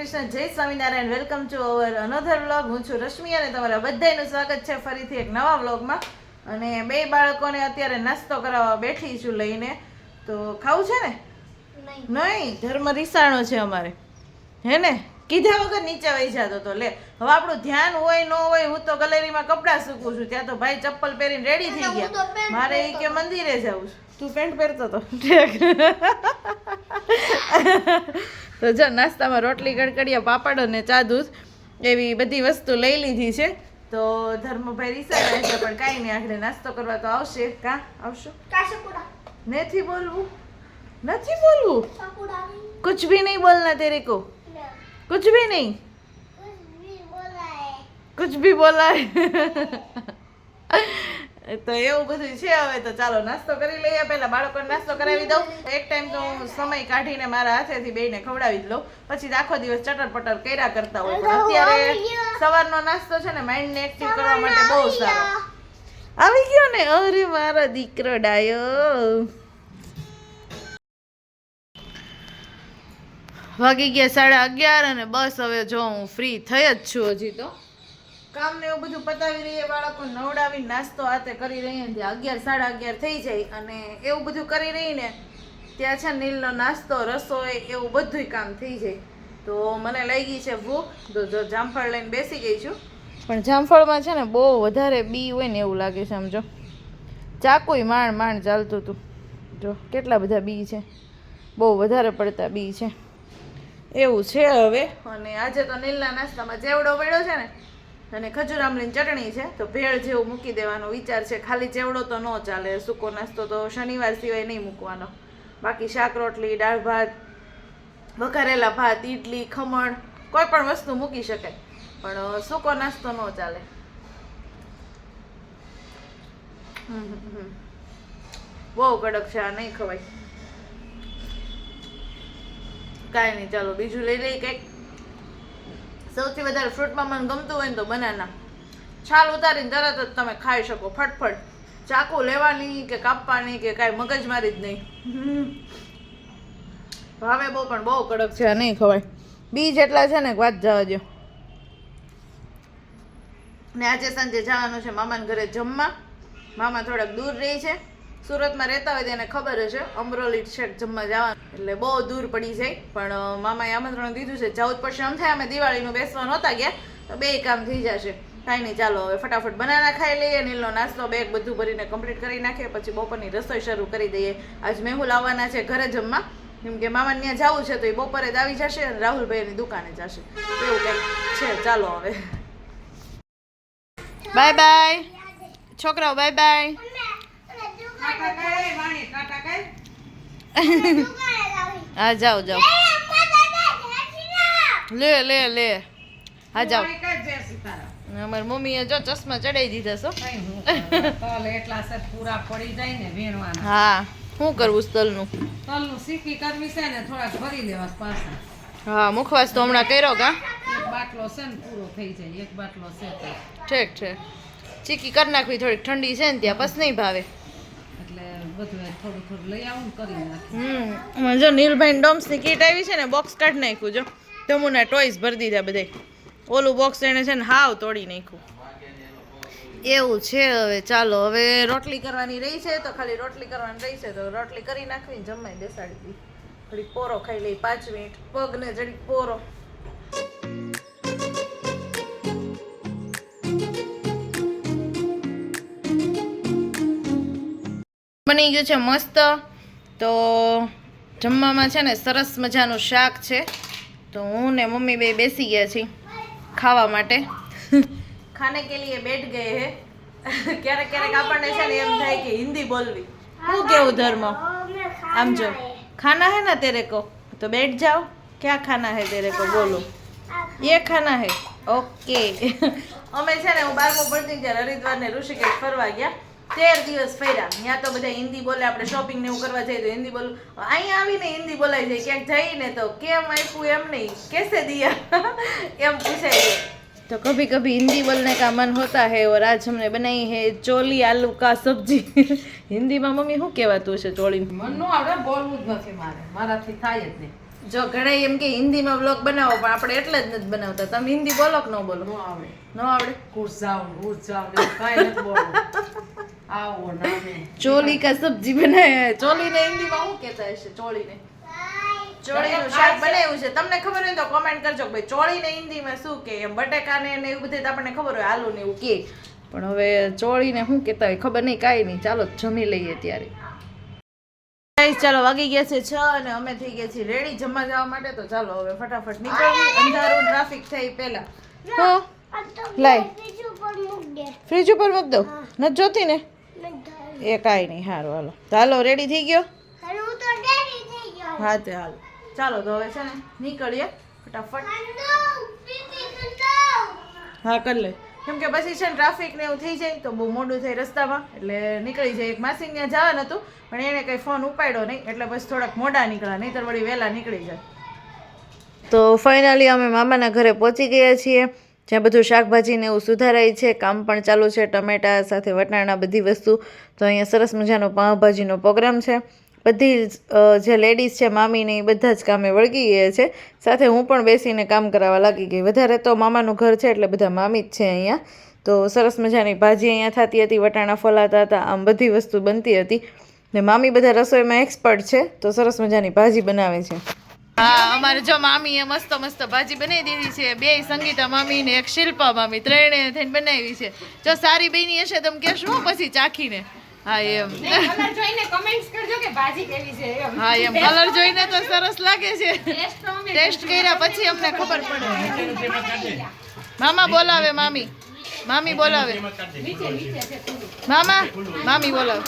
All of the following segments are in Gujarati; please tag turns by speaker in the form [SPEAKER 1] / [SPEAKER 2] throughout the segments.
[SPEAKER 1] કૃષ્ણ જય Swaminarayan. Welcome to our another vlog હું છું રશ્મિ અને તમારા બધાનું સ્વાગત છે ફરીથી એક નવા વ્લોગમાં અને બે બાળકોને અત્યારે નાસ્તો કરાવવા બેઠી છું લઈને. તો ખાવું છે ને? નહીં. ધર્મ રીસાણો છે અમારે. હે ને? કીધા વગર નીચે વહી જતો તો. લે હવે આપણું ધ્યાન હોય ન હોય હું તો ગલેરીમાં કપડાં સૂકું છું. ત્યાં તો ભાઈ ચપ્પલ પહેરીને રેડી થઈ ગયા. મારે એ કે મંદિરે જવું છું. તું પેન્ટ પહેરતો તો. તો જો નાસ્તામાં રોટલી કડકડિયા પાપડ અને ચા દૂધ એવી બધી વસ્તુ લઈ લીધી છે. તો ધર્મભાઈ રીસા રહેશે પણ કાંઈ નહીં આખરે નાસ્તો કરવા તો આવશે. કા? આવશો? નથી બોલવું? નથી બોલવું? કુછ ભી નહીં બોલના તેરે કો? કુછ ભી નહીં? કુછ ભી બોલાય. તો એવું બધું છે હવે તો ચાલો નાસ્તો કરી લઈએ. પહેલા બાળકોને નાસ્તો કરાવી દઉં. એક ટાઈમ તો હું સમય કાઢીને મારા હાથેથી બેયને ખવડાવી જ લઉં. પછી આખો દિવસ ચટર પટર કર્યા કરતા હોય. પણ અત્યારે સવારનો નાસ્તો છે ને માઇન્ડને એક્ટિવ કરવા માટે બહુ સારો. આવી ગયો ને? અરે મારો દીકરો ડાયો. વાગી ગયા સાડા અગિયાર અને બસ હવે જો હું ફ્રી થઈ જ છું હજી તો. કામ ને એવું બધું પતાવી રહીએ, બાળકો નવડાવી નાસ્તો આતે કરી રહીએ ત્યાં અગિયાર, સાડા અગિયાર થઈ જાય અને એવું બધું કરી રહીને ત્યાં છે નીલનો નાસ્તો, રસોઈ એવું બધું કામ થઈ જાય. તો મને લઈ ગઈ છે ભૂખ, તો જો જામફળ લઈને બેસી ગઈ છું. પણ જામફળમાં છે ને બહુ વધારે બી હોય ને એવું લાગે છે સમજો ચાકુય માંડ માંડ ચાલતું હતું. જો, કેટલા બધા બી છે. બહુ વધારે પડતા બી છે. એવું છે હવે. અને આજે તો નીલના નાસ્તામાં જેવડો પડ્યો છે ને અને ખજૂર ચટણી છે, તો ભેળ જેવું મૂકી દેવાનો વિચાર છે. ખાલી ચેવડો તો ન ચાલે, સૂકો નાસ્તો તો શનિવાર સિવાય નહીં મૂકવાનો. બાકી શાક, રોટલી, દાળ, ભાત, વઘારેલા ભાત, ઈડલી, ખમણ, કોઈ પણ વસ્તુ મૂકી શકાય પણ સૂકો નાસ્તો ન ચાલે. બહુ કડક છે, આ નહીં ખવાય. કાંઈ નહીં, ચાલો, બીજું લઈ લઈ કંઈક. સૌથી વધારે ફ્રૂટમાં મને ગમતું હોય ને તો બનાના છાલ ઉતારીને તરત જ તમે ખાઈ શકો, ફટફટ. ચાકુ લેવાની કે કાપવાની કે કાંઈ મગજમારી જ નહીં. ભાવે બહુ, પણ બહુ કડક છે નહીં ખવાય. બી જેટલા છે ને વાત જવા દો ને આજે સાંજે જવાનું છે મામાના ઘરે જમવા. મામા થોડાક દૂર રહે છે. સુરતમાં રહેતા હોય તેને એને ખબર હશે. અમરોલી છે જમવા જવાનું. એટલે બહુ દૂર પડી જાય. પણ મામાએ આમંત્રણ દીધું છે. જવું જ પડશે. આમ થાય અમે દિવાળીનું બેસવા નહોતા ગયા તો બે કામ થઈ જશે. કાંઈ નહીં ચાલો હવે ફટાફટ બનાના ખાઈ લઈએ નીલનો નાસ્તો બેગ બધું ભરીને કમ્પ્લીટ કરી નાખીએ પછી બપોરની રસોઈ શરૂ કરી દઈએ. આજ મેહુલ આવવાના છે ઘરે જમવા. કેમ કે મામાને ત્યાં જવું છે તો એ બપોરે જ આવી જશે અને રાહુલભાઈની દુકાને જશે. એવું કંઈક છે. ચાલો હવે. બાય બાય છોકરાઓ બાય બાય હા, જાઓ જાઓ. લે લે લે. હા, જાઓ. અમારી મમ્મીએ જો ચશ્મા ચડાવી દીધા છો.
[SPEAKER 2] પૂરા પડી જાય ને વીણવાના
[SPEAKER 1] હા, શું કરવું સ્તલનું?
[SPEAKER 2] તલનું શીખી કરવી છે ને થોડાક ભરી લેવા પાછા
[SPEAKER 1] હા, મુખવાસ તો હમણાં કર્યો કા?
[SPEAKER 2] એક બાટલો છે ને પૂરો થઈ જાય એક બાટલો છે
[SPEAKER 1] ઠીક. છે ચીકી કરી નાખવી, થોડીક ઠંડી છે ને ત્યાં, બસ નહીં ભાવે.
[SPEAKER 2] એટલે બધું થોડું થોડું લઈ આવું કરી નાખી
[SPEAKER 1] હમ જો નીલભાઈ ડોમ્સની કીટ આવી છે ને બોક્સ કાઢી નાખ્યું, જો. તમુના ટોયસ ભરી દીધા બધે ઓલું બોક્સ એને છે ને હાવ તોડી નાખ્યું. એવું છે હવે, ચાલો, હવે રોટલી કરવાની રહી છે, તો ખાલી રોટલી કરવાની રહી છે, તો રોટલી કરી નાખવી જમાઈ બેસાડી દી. થોડીક પોરો ખાઈ લઈ પાંચ મિનિટ. પગને જડી પોરો. બની ગયું છે મસ્ત. તો જમવામાં છે ને સરસ મજાનું શાક છે. તો હું ને મમ્મી બે બેસી ગયા છીએ ખાવા માટે. ખાને કે લીએ બેઠ ગયે હે. ક્યારેક ક્યારેક આપણને છે ને એમ થાય કે હિન્દી બોલવી. હું કેવું ધર્મ? આમ જો. ખાના હે ને તેરે કો? તો બેઠ જાઓ. ક્યાં ખાના હે તેરે કો? બોલો. એ ખાના હે. ઓકે. અમે છે ને હું બારમું ભણતી ત્યારે હરિદ્વાર ને ઋષિકેશ ફરવા ગયા. તેર દિવસ ફર્યા. ત્યાં તો બધા હિન્દી બોલે આપણે શોપિંગ ને એવું કરવા જઈએ તો હિન્દી બોલું. અહીંયા આવીને હિન્દી બોલાય જાય ક્યાંક જઈને તો કેમ આપ્યું એમ નહીં. કેસે દિયા? એમ પૂછાય તો કભી કભી હિન્દી બોલને કા મન હોતા હે ઓર આજ હમને બનાવી હે ચોલી આલુ કા સબ્જી. હિન્દીમાં મમ્મી શું કહેવાતું છે ચોળી
[SPEAKER 2] મનનું આવડે બોલવું જ નથી મારે. મારાથી થાય જ નહીં.
[SPEAKER 1] જો ઘણા એમ કે હિન્દીમાં બ્લોગ બનાવો પણ આપણે એટલે જ નથી બનાવતા. તમે હિન્દી બોલો કે ન બોલો?
[SPEAKER 2] ન આવડે.
[SPEAKER 1] ન આવડે?
[SPEAKER 2] કુર્સ જાઉં કાંઈ નથી બોલવું. આવો નામે
[SPEAKER 1] ચોલી કા સબ્જી બનાયા ચોલીને હિન્દીમાં શું કહેતા હશે? ચોળીને ચોળીનું શાક બનાવ્યું છે. તમને ખબર હોય તો કોમેન્ટ કરજો કે ભાઈ હિન્દી હિન્દીમાં શું કે? બટેકા ને એવું બધું આપણને ખબર હોય આલુ ને એવું કે. પણ હવે ચોળીને શું કહેતા હોય ખબર નહીં કાંઈ નહીં. ચાલો જમી લઈએ ત્યારે. ચાલો વાગી ગયા છે છ અને અમે થઈ ગયા છીએ રેડી. જમવા જવા માટે તો ચાલો હવે ફટાફટ નીકળીએ. અંધારું ટ્રાફિક થઈ પહેલા. હો? લાય. ફ્રીજ ઉપર મૂક દો. નથી જોતી ને? એ કાંઈ નહીં સારું હાલો. ચાલો હાલો રેડી થઈ ગયો? હા તે હાલો. ચાલો તો હવે છે ને નીકળીએ ફટાફટ. હા કરી લે. કેમ કે પછી છે ને ટ્રાફિક ને એવું થઈ જાય તો બહુ મોડું થાય રસ્તામાં. એટલે નીકળી જાય. એક માસી ત્યાં જવાનું હતું પણ એને કંઈ ફોન ઉપાડ્યો નહીં. એટલે પછી થોડાક મોડા નીકળ્યા નહીં તો વળી વહેલા નીકળી જાય. તો ફાઇનલી અમે મામાના ઘરે પહોંચી ગયા છીએ. જ્યાં બધું શાકભાજીને એવું સુધારાય છે કામ પણ ચાલુ છે ટમેટા સાથે વટાણા બધી વસ્તુ. તો અહીંયા સરસ મજાનો પાઉંભાજીનો પ્રોગ્રામ છે. બધી જ, લેડીઝ છે મામીને એ બધા જ કામે વળગી ગયા છે. સાથે હું પણ બેસીને કામ કરાવવા લાગી ગઈ. વધારે તો મામાનું ઘર છે એટલે બધા મામી જ છે અહીંયા. તો સરસ મજાની ભાજી અહીંયા થતી હતી વટાણા ફોલાતા હતા આમ બધી વસ્તુ બનતી હતી. ને મામી બધા રસોઈમાં એક્સપર્ટ છે તો સરસ મજાની ભાજી બનાવે છે. હા અમારે જો મામીએ મસ્ત મસ્ત ભાજી બનાવી દીધી છે. બે સંગીતા મામી ને એક શિલ્પા મામી ત્રણે થઈને બનાવી છે. જો સારી બની હશે તમે કહેશો પછી ચાખીને. હા એમ.
[SPEAKER 3] જોઈને કમેન્ટ્સ કરજો કે ભાજી કેવી છે એમ.
[SPEAKER 1] હા એમ. કલર જોઈને તો સરસ લાગે છે.
[SPEAKER 3] ટેસ્ટ તો
[SPEAKER 1] કર્યા પછી અમને ખબર પડે. મામા બોલાવે મામી. મામી બોલાવે. મામા મામી બોલાવે.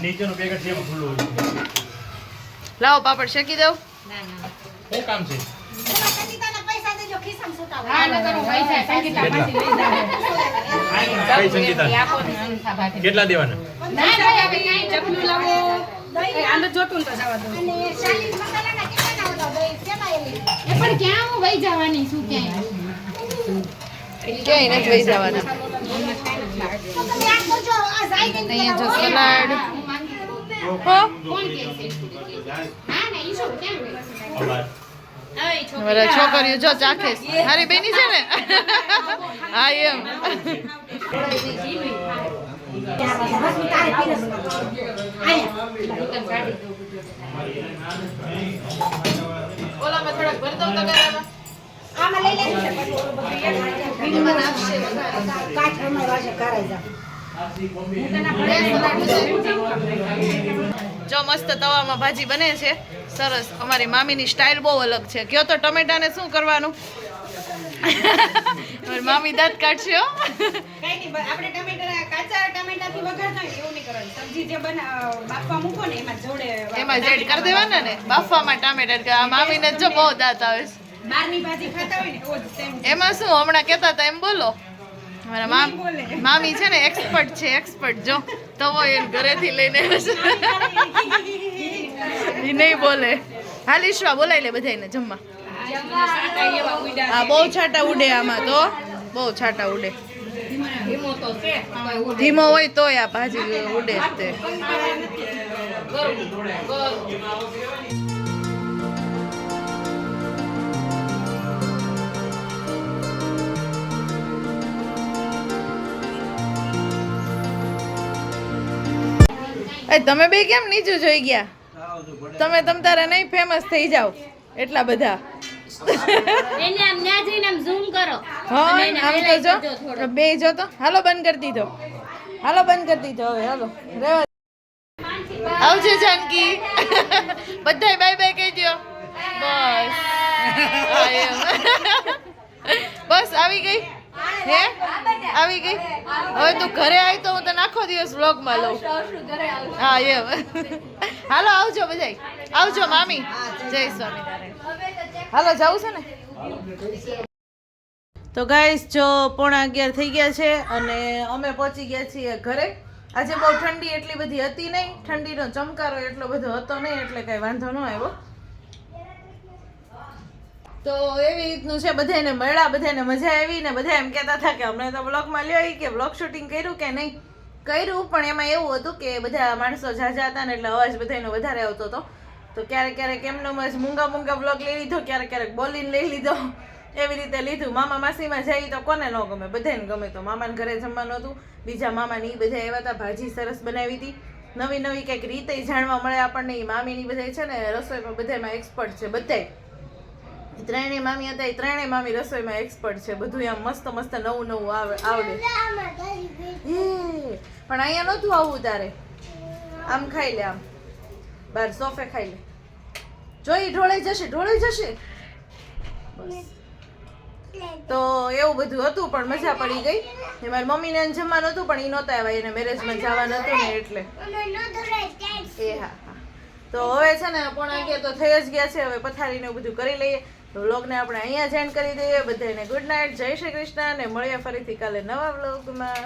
[SPEAKER 4] નીચેનું પેકેટ છે ખુલ્લું
[SPEAKER 1] લાવો પાપડ શેકી દઉં.
[SPEAKER 4] શું કામ છે? કેટલા? દેવાના?
[SPEAKER 3] ના ભાઈ હવે કાંઈ ચકલું લાવો. આને જોતું તો જવા દો. પણ ક્યાં હું વહી જવાની છું ક્યાંય?
[SPEAKER 1] ક્યાંય નથી વહી જવાના.
[SPEAKER 3] તમે આ કરજો આ જાય કે
[SPEAKER 1] અહીંયા જો સલાડ. છોકરીઓ જો ચાખે હારી મારી બેની છે ને? હા એમ. ઓલામાં થોડાક ભરી દઉં તગારામાં
[SPEAKER 3] આમાં લઈ લેવું કાઠ અમારા કરાઈ જા.
[SPEAKER 1] જો મસ્ત તવામાં ભાજી બને છે સરસ. અમારી મામીની સ્ટાઇલ બહુ અલગ છે. કયો તો ટમેટાને શું કરવાનું? મામી દાંત કાઢશે હો.
[SPEAKER 5] કઈ નહીં બસ આપણે ટમેટા કાચા ટમેટાથી વઘારતા હોય એવું નહીં કરવાનું. સબ્જી જે બના બાફવા મૂકો ને એમાં જોડે
[SPEAKER 1] એમાં જેડ કરી દેવાના ને બાફવામાં ટામેટા આ મામીને જો બહુ દાંત આવે છે.
[SPEAKER 5] બહારની ભાજી ખાતા હોય ને એવો જ same.
[SPEAKER 1] એમાં શું હમણાં કહેતા હતા એમ બોલો? મારા મામ મામી છે ને એક્સપર્ટ છે એક્સપર્ટ જો. તવો એ ઘરેથી લઈને એ નહીં બોલે. હાલ ઈશ્વા બોલાવી લે બધાને જમવા. હા, બહુ છાટા ઉડે આમાં તો. બહુ છાટા ઉડે. ધીમો હોય તોય આ ભાજી ઉડે જ તે. એ તમે બે કેમ નીચું જોઈ ગયા? તમે તમ તારે નહીં ફેમસ થઈ જાઓ. એટલા બધા.
[SPEAKER 3] એને આમ ન્યા જઈને આમ ઝૂમ કરો.
[SPEAKER 1] હા આમ તો જો બે જો તો. હાલો બંધ કરી દીધો. હાલો બંધ કરી દીધો હવે હાલો. રેવા આવજો જાનકી. બધાય બાય બાય કહી દો બસ. બસ આવી ગઈ? હે? આવી ગઈ? હવે તું ઘરે આવી તો હું તને આખો દિવસ વ્લોગમાં લઉં. હા એ હાલો આવજો બધા આવજો મામી. જય સ્વામિનારાયણ. હાલો જવું છે ને? તો ગાઈસ જો પોણા અગિયાર થઈ ગયા છે અને અમે પહોંચી ગયા છીએ ઘરે. આજે બહુ ઠંડી એટલી બધી હતી નહીં. ઠંડીનો ચમકારો એટલો બધો હતો નહીં એટલે કાંઈ વાંધો ન આવ્યો. તો એવી રીતનું છે બધાને મળ્યા બધાને મજા આવી ને બધા એમ કહેતા હતા કે અમને તો બ્લોગમાં લ્યો કે બ્લોગ શૂટિંગ કર્યું કે નહીં? કર્યું, પણ એમાં એવું હતું કે બધા માણસો ઝાઝા હતા ને એટલે અવાજ બધાનો વધારે આવતો હતો. તો ક્યારેક ક્યારેક એમનો જ મૂંગા મૂંગા બ્લોગ લઈ લીધો, ક્યારેક ક્યારેક બોલીને લઈ લીધો. એવી રીતે લીધું. મામા માસીમાં જઈ તો કોને ન ગમે? બધાને ગમે તો. મામાને ઘરે જમવાનું હતું. બીજા મામાને બધા એવા હતા, ભાજી સરસ બનાવી હતી. નવી નવી કંઈક રીતે જાણવા મળે આપણને. એ મામીની બધા છે ને, રસોઈમાં બધામાં એક્સપર્ટ છે, બધાય. ત્રણેય મામી હતા એ ત્રણેય મામી રસોઈમાં એક્સપર્ટ છે. બધું આમ મસ્ત મસ્ત નવું નવું આવે, આવડે. પણ અહીંયા નહોતું આવવું તારે. આમ ખાઈ લે આમ. બાર સોફે ખાઈ લે. જોઈ, ઢોળાઈ જશે ઢોળાઈ જશે. તો એવું બધું હતું, પણ મજા પડી ગઈ. ને મારી મમ્મીને જમવાનું હતું પણ એ નહોતા આવ્યા. એને મેરેજમાં જવાનું હતું ને એટલે. એ હા તો હવે છે ને, પોણા અગિયાર તો થઈ જ ગયા છે, હવે પથારીને બધું કરી લઈએ. તો વ્લોગને આપણે અહીંયા જ કરી દઈએ. બધાને ગુડ નાઇટ જય શ્રી કૃષ્ણ અને મળીએ ફરીથી કાલે નવા વ્લોગમાં